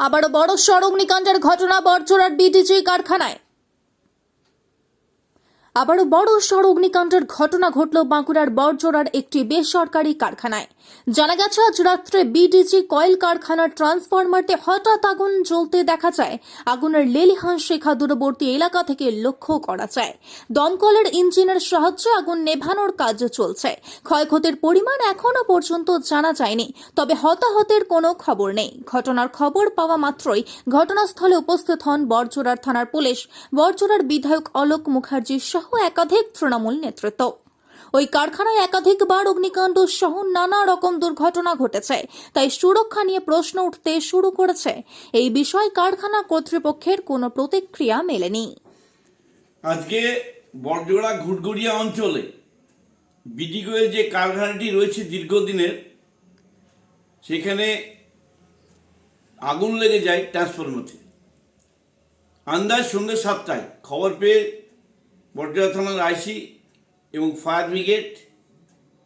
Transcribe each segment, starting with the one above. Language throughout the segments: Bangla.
আবারও বড় সড় অগ্নিকাণ্ডের ঘটনা বরচোরার বিটিজি কারখানায়। আবারও বড় সড় অগ্নিকাণ্ডের ঘটনা ঘটল বাঁকুড়ার বরজোড়ার একটি বেসরকারি কারখানায়। জানা গেছে, আজ রাত্রে বিডিজি কয়েল কারখানার ট্রান্সফরমারতে হঠাৎ আগুন জ্বলতে দেখা যায়। আগুনের লেলিহান শেখা দূরবর্তী এলাকা থেকে লক্ষ্য করা যায়। দমকলের ইঞ্জিনের সাহায্যে আগুন নেভানোর কাজ চলছে। ক্ষয়ক্ষতির পরিমাণ এখনও পর্যন্ত জানা যায়নি, তবে হতাহতের কোনো খবর নেই। ঘটনার খবর পাওয়া মাত্রই ঘটনাস্থলে উপস্থিত হন বরজোড়ার থানার পুলিশ। বরজোড়ার বিধায়ক অলোক মুখার্জি সহ একাধিক তৃণমূল নেতৃত্ব। ওই কারখানায় একাধিকবার অগ্নিকাণ্ড সহ নানা রকম দুর্ঘটনা ঘটেছে, তাই সুরক্ষা নিয়ে প্রশ্ন উঠতে শুরু করেছে। এই বিষয়ে কারখানা কর্তৃপক্ষের কোনো প্রতিক্রিয়া মেলেনি। আজকে বড়জোড়া ঘুটঘুরিয়া অঞ্চলে বিডিগোয়েল যে কারখানাটি রয়েছে দীর্ঘদিনের, সেখানে আগুন লেগে যায় ট্রান্সফরমারে আন্দাজ সন্ধ্যে সাতটায় খবর পেয়ে বড়জোড়া থানার আইসি এবং ফায়ার ব্রিগেড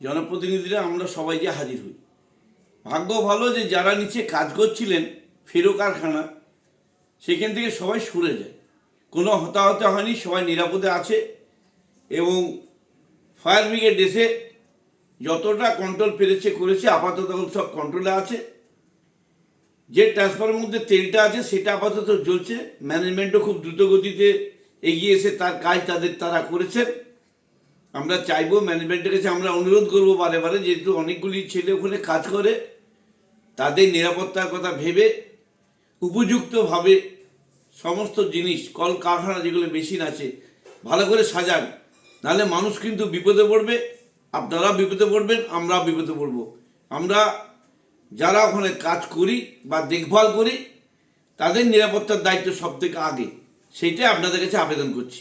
জনপ্রতিনিধিরা আমরা সবাই যে হাজির হই। ভাগ্য ভালো যে যারা নিচে কাজ করছিলেন ফেরো কারখানা, সেখান থেকে সবাই সরে যায়। কোনো হতাহত হয়নি, সবাই নিরাপদে আছে এবং ফায়ার ব্রিগেড এসে যতটা কন্ট্রোল পেরেছে করেছে, আপাতত সব কন্ট্রোলে আছে। যে ট্রান্সফারের মধ্যে তেলটা আছে, সেটা আপাতত জ্বলছে ম্যানেজমেন্টও খুব দ্রুত গতিতে এগিয়ে এসে তার কাজ তাদের তারা করেছেন। আমরা চাইব ম্যানেজমেন্টের কাছে আমরা অনুরোধ করব বারে বারে, যেহেতু অনেকগুলি ছেলে ওখানে কাজ করে, তাদের নিরাপত্তার কথা ভেবে, উপযুক্তভাবে সমস্ত জিনিস কল কারখানা যেগুলো মেশিন আছে, ভালো করে সাজান। নাহলে মানুষ কিন্তু বিপদে পড়বে আপনারা বিপদে পড়বেন আমরা বিপদে পড়ব। আমরা যারা ওখানে কাজ করি বা দেখভাল করি, তাদের নিরাপত্তার দায়িত্ব সব থেকে আগে। সেইটাই আপনাদের কাছে আবেদন করছি।